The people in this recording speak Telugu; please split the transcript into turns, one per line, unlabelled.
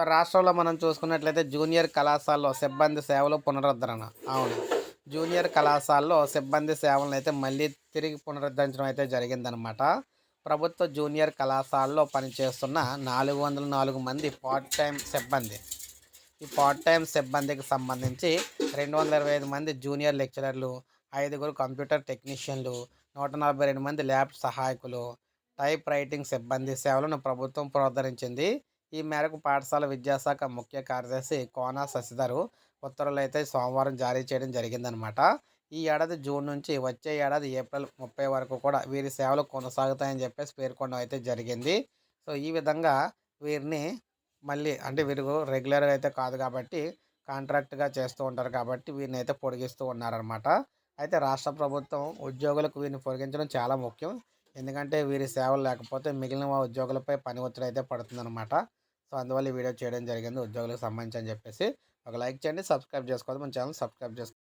సో రాష్ట్రంలో మనం చూసుకున్నట్లయితే జూనియర్ కళాశాలలో సిబ్బంది సేవలు పునరుద్ధరణ. అవును. జూనియర్ కళాశాలలో సిబ్బంది సేవలను అయితే మళ్ళీ తిరిగి పునరుద్ధరించడం అయితే జరిగిందనమాట ప్రభుత్వ జూనియర్ కళాశాలలో పనిచేస్తున్న నాలుగు వందల నాలుగు మంది పార్ట్ టైం సిబ్బంది. ఈ పార్ట్ టైం సిబ్బందికి సంబంధించి రెండు వందల ఇరవై ఐదు మంది జూనియర్ లెక్చరర్లు ఐదుగురు కంప్యూటర్ టెక్నీషియన్లు నూట నలభై రెండు మంది ల్యాబ్ సహాయకులు టైప్ రైటింగ్ సిబ్బంది సేవలను ప్రభుత్వం పునరుద్ధరించింది. ఈ మేరకు పాఠశాల విద్యాశాఖ ముఖ్య కార్యదర్శి కోన శశిధరు ఉత్తర్వులు అయితే సోమవారం జారీ చేయడం జరిగిందనమాట ఈ ఏడాది జూన్ నుంచి వచ్చే ఏడాది ఏప్రిల్ ముప్పై వరకు కూడా వీరి సేవలు కొనసాగుతాయని చెప్పేసి పేర్కొనడం అయితే జరిగింది. సో ఈ విధంగా వీరిని మళ్ళీ అంటే వీరు రెగ్యులర్గా అయితే కాదు కాబట్టి కాంట్రాక్ట్గా చేస్తూ ఉంటారు కాబట్టి వీరిని అయితే పొడిగిస్తూ ఉన్నారనమాట అయితే రాష్ట్ర ప్రభుత్వం ఉద్యోగులకు వీరిని పొడిగించడం చాలా ముఖ్యం. ఎందుకంటే వీరి సేవలు లేకపోతే మిగిలిన ఉద్యోగులపై పని ఒత్తిడి అయితే పడుతుందన్నమాట. సో అందువల్ల ఈ వీడియో చేయడం జరిగింది. ఉద్యోగులకు సంబంధించి అని చెప్పేసి ఒక లైక్ చేయండి. సబ్స్క్రైబ్ చేసుకోవద్దు. మన ఛానల్ సబ్స్క్రైబ్ చేసుకోండి